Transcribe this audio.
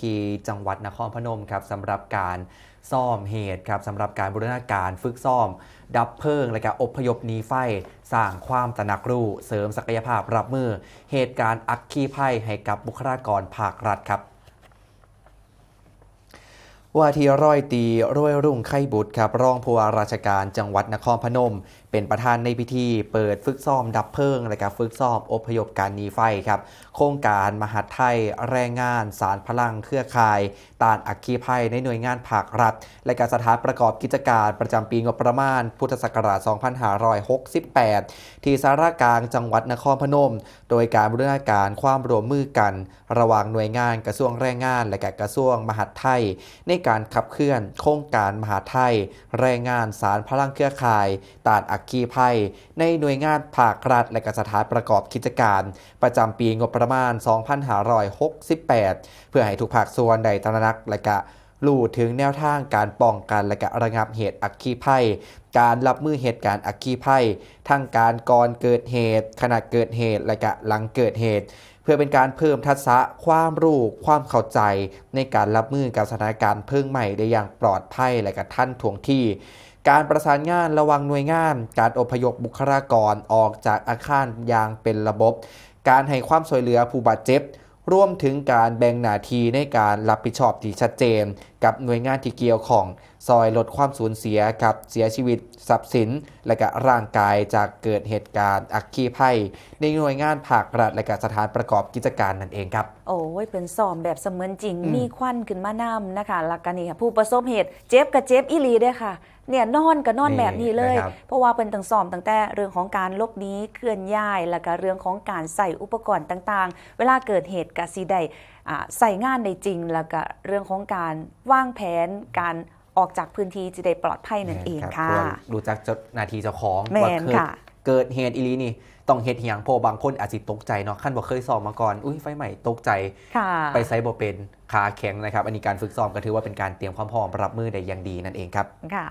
ที่จังหวัดนครพนมครับสำหรับการซ่อมเหตุครับสำหรับการบูรณาการฝึกซ่อม ดับเพลิงและการอพยพหนีไฟ สร้างความตระหนักรู้ เสริมศักยภาพรับมือ เหตุการณ์อักคีภัยให้กับบุคลากรภาครัฐครับ ว่าที่ร้อยตีร้วยรุ่งไข่บุตรครับรองผู้ว่าราชการจังหวัดนครพนม เป็นประธานในพิธี เปิดฝึกซ้อมดับเพลิงและการฝึกซ้อมอพยพการหนีไฟครับ โครงการมหาไทยแรงงาน สารพลังเครือข่ายต้านอัคคีภัยในหน่วยงานภาครัฐ และการสถานประกอบกิจการประจำปีงบประมาณ พุทธศักราช 2568 ที่สารกลางจังหวัดนครพนม โดยการบริหาการความร่วมมือกัน ระหว่างหน่วยงานกระทรวงแรงงาน และกระทรวงมหาดไทยในการขับเคลื่อน โครงการมหาไทย แรงงานสารพลังเครือข่ายต้านอักคีภัย ในหน่วยงานภาครัฐและกสถานประกอบกิจการ ประจำปีงบประมาณ 2568 เพื่อให้ทุกภาคส่วนได้ตระหนักและกะ รู้ถึงแนวทางการป้องกันและกะรระงับเหตุอัคคีภัย การรับมือเหตุการณ์อัคคีภัย ทั้งการก่อนเกิดเหตุ ขณะเกิดเหตุ และกะหลังเกิดเหตุ เพื่อเป็นการเพิ่มทักษะความรู้ความเข้าใจ ในการรับมือกับสถานการณ์เพลิงใหม่ได้อย่างปลอดภัยและกะท่านทวงที่การประสานงานระวังหน่วยงาน การอพยพบุคลากรออกจากอาคารอย่างเป็นระบบ การให้ความช่วยเหลือผู้บาดเจ็บ รวมถึงการแบ่งหน้าที่ในการรับผิดชอบที่ชัดเจน กับหน่วยงานที่เกี่ยวข้อง ซอยลดความสูญเสียกับเสียชีวิตทรัพย์สิน และก็ร่างกายจากเกิดเหตุการณ์อัคคีภัย ในหน่วยงานภาครัฐและก็สถานประกอบกิจการนั่นเองครับ โอ้ยเป็นซ้อมแบบเสมือนจริงอืมมีควันขึ้นมานำนะคะหลักกันนี่ค่ะผู้ประสบเหตุเจ็บกับเจ็บอีหลีเด้อค่ะเนี่ยนอนกับนอนแบบนี้เลยนะครับเพราะว่าเป็นตั้งซ้อมตั้งแต่เรื่องของการลบหนี้เคลื่อนย้าย แล้วก็เรื่องของการใส่อุปกรณ์ต่างๆ เวลาเกิดเหตุกะสีได้อ่าใส่งานได้จริง แล้วก็เรื่องของการวางแผนการ ออกจากพื้นที่จะได้ปลอดภัยนั่นเองรับค่ะเพราว่ารู้จักเจ้าหนาทีเจ้าของแม่นว่าเกิดค่ะเกิดเหตุอีหลีนี่ต้องเหตุอหย่างเพอบางคนอาจจะตกใจเนาะขั้นบอกเคยซ้อมมาก่อนอุ้ยไฟใหม่ตกใจค่ะไปไซต์บอเป็นขาแข็งนะครับ อันนี้การฝึกซ้อมก็ถือว่าเป็นการเตรียมความพร้อมรับมือได้อย่างดีนั่นเองครับค่ะ